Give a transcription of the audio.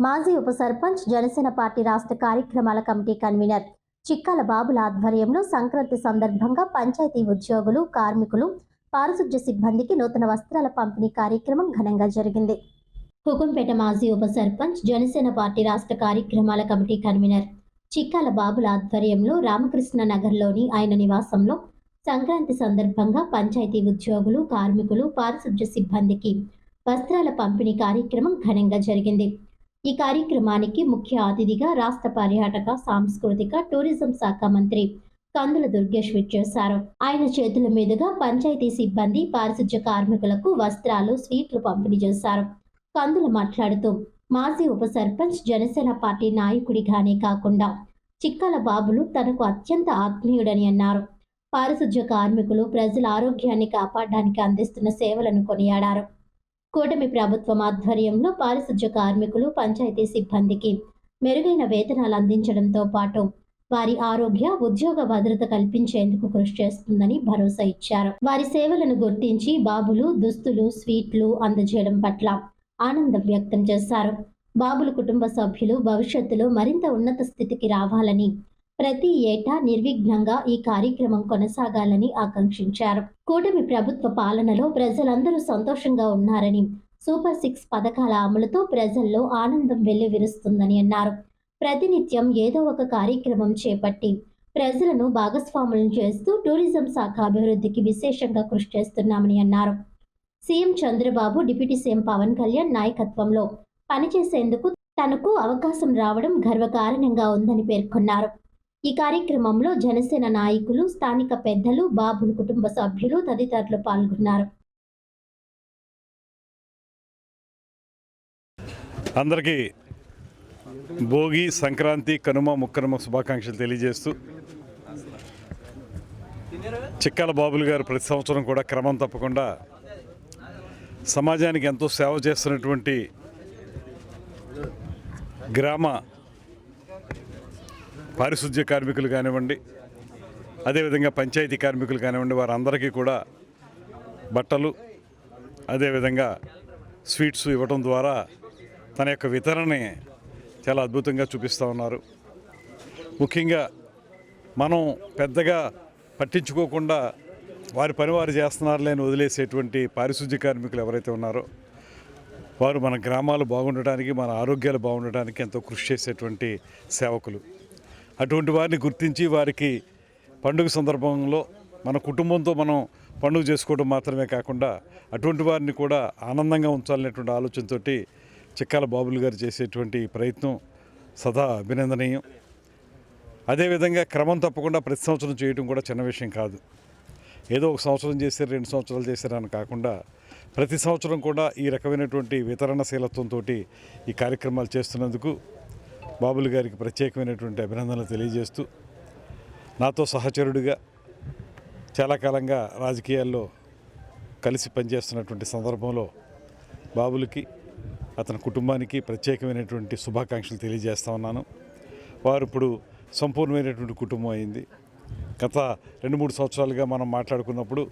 మాజీ ఉప సర్పంచ్ జనసేన పార్టీ రాష్ట్ర కార్యక్రమాల కమిటీ కన్వీనర్ చిక్కాల బాబుల ఆధ్వర్యంలో సంక్రాంతి సందర్భంగా పంచాయతీ ఉద్యోగులు కార్మికులు పారిశుధ్య సిబ్బందికి నూతన వస్త్రాల పంపిణీ కార్యక్రమం ఘనంగా జరిగింది. హుకుంపేట మాజీ ఉప సర్పంచ్ జనసేన పార్టీ రాష్ట్ర కార్యక్రమాల కమిటీ కన్వీనర్ చిక్కాల బాబుల ఆధ్వర్యంలో రామకృష్ణ నగర్లోని ఆయన నివాసంలో సంక్రాంతి సందర్భంగా పంచాయతీ ఉద్యోగులు కార్మికులు పారిశుధ్య సిబ్బందికి వస్త్రాల పంపిణీ కార్యక్రమం ఘనంగా జరిగింది. ఈ కార్యక్రమానికి ముఖ్య అతిథిగా రాష్ట్ర పర్యాటక సాంస్కృతిక టూరిజం శాఖ మంత్రి కందుల దుర్గేష్ విచ్చేశారు ఆయన చేతుల మీదుగా పంచాయతీ సిబ్బంది పారిశుధ్య కార్మికులకు వస్త్రాలు స్వీట్లు పంపిణీ చేశారు. కందుల మాట్లాడుతూ మాజీ ఉప సర్పంచ్ జనసేన పార్టీ నాయకుడిగానే కాకుండా చిక్కల బాబులు తనకు అత్యంత ఆత్మీయుడని అన్నారు. పారిశుధ్య కార్మికులు ప్రజల ఆరోగ్యాన్ని కాపాడడానికి అందిస్తున్న సేవలను కొనియాడారు. కూటమి ప్రభుత్వం ఆధ్వర్యంలో పారిశుధ్య కార్మికులు పంచాయతీ సిబ్బందికి మెరుగైన వేతనాలు అందించడంతో పాటు వారి ఆరోగ్య ఉద్యోగ భద్రత కల్పించేందుకు కృషి చేస్తుందని భరోసా ఇచ్చారు. వారి సేవలను గుర్తించి బాబులు దుస్తులు స్వీట్లు అందజేయడం పట్ల ఆనందం వ్యక్తం చేశారు. బాబులు కుటుంబ సభ్యులు భవిష్యత్తులో మరింత ఉన్నత స్థితికి రావాలని ప్రతి ఏటా నిర్విఘ్నంగా ఈ కార్యక్రమం కొనసాగాలని ఆకాంక్షించారు. కూటమి ప్రభుత్వ పాలనలో ప్రజలందరూ సంతోషంగా ఉన్నారని సూపర్ సిక్స్ పథకాల అమలుతో ప్రజల్లో ఆనందం వెల్లివిరుస్తుందని అన్నారు. ప్రతినిత్యం ఏదో ఒక కార్యక్రమం చేపట్టి ప్రజలను భాగస్వాములను చేస్తూ టూరిజం శాఖ అభివృద్ధికి విశేషంగా కృషి చేస్తున్నామని అన్నారు. CM Chandrababu deputy CM Pawan Kalyan నాయకత్వంలో పనిచేసేందుకు తనకు అవకాశం రావడం గర్వకారణంగా ఉందని పేర్కొన్నారు. ఈ కార్యక్రమంలో జనసేన నాయకులు స్థానిక పెద్దలు బాబుల కుటుంబ సభ్యులు తదితరులు పాల్గొన్నారు. అందరికీ భోగి సంక్రాంతి కనుమ ముక్కనుమ శుభాకాంక్షలు తెలియజేస్తూ చిక్కాల బాబులు గారు ప్రతి సంవత్సరం కూడా క్రమం తప్పకుండా సమాజానికి ఎంతో సేవ చేస్తున్నటువంటి గ్రామ పారిశుద్ధ్య కార్మికులు కానివ్వండి అదేవిధంగా పంచాయతీ కార్మికులు కానివ్వండి వారందరికీ కూడా బట్టలు అదేవిధంగా స్వీట్స్ ఇవ్వడం ద్వారా తన యొక్క వితరణని చాలా అద్భుతంగా చూపిస్తూ ఉన్నారు. ముఖ్యంగా మనం పెద్దగా పట్టించుకోకుండా వారి పని వారు చేస్తున్నారు లేని వదిలేసేటువంటి పారిశుద్ధ్య కార్మికులు ఎవరైతే ఉన్నారో వారు మన గ్రామాలు బాగుండటానికి మన ఆరోగ్యాలు బాగుండటానికి ఎంతో కృషి చేసేటువంటి సేవకులు. అటువంటి వారిని గుర్తించి వారికి పండుగ సందర్భంలో మన కుటుంబంతో మనం పండుగ చేసుకోవడం మాత్రమే కాకుండా అటువంటి వారిని కూడా ఆనందంగా ఉంచాలనేటువంటి ఆలోచనతోటి చిక్కాల బాబులు గారు చేసేటువంటి ప్రయత్నం సదా అభినందనీయం. అదేవిధంగా క్రమం తప్పకుండా ప్రతి సంవత్సరం చేయడం కూడా చిన్న విషయం కాదు. ఏదో ఒక సంవత్సరం చేశారు రెండు సంవత్సరాలు చేశారని కాకుండా ప్రతి సంవత్సరం కూడా ఈ రకమైనటువంటి వితరణశీలత్వంతో ఈ కార్యక్రమాలు చేస్తున్నందుకు బాబులు గారికి ప్రత్యేకమైనటువంటి అభినందనలు తెలియజేస్తూ నాతో సహచరుడిగా చాలా కాలంగా రాజకీయాల్లో కలిసి పనిచేస్తున్నటువంటి సందర్భంలో బాబులకి అతని కుటుంబానికి ప్రత్యేకమైనటువంటి శుభాకాంక్షలు తెలియజేస్తా ఉన్నాను. వారు ఇప్పుడు సంపూర్ణమైనటువంటి కుటుంబం అయింది. గత రెండు మూడు సంవత్సరాలుగా మనం మాట్లాడుకున్నప్పుడు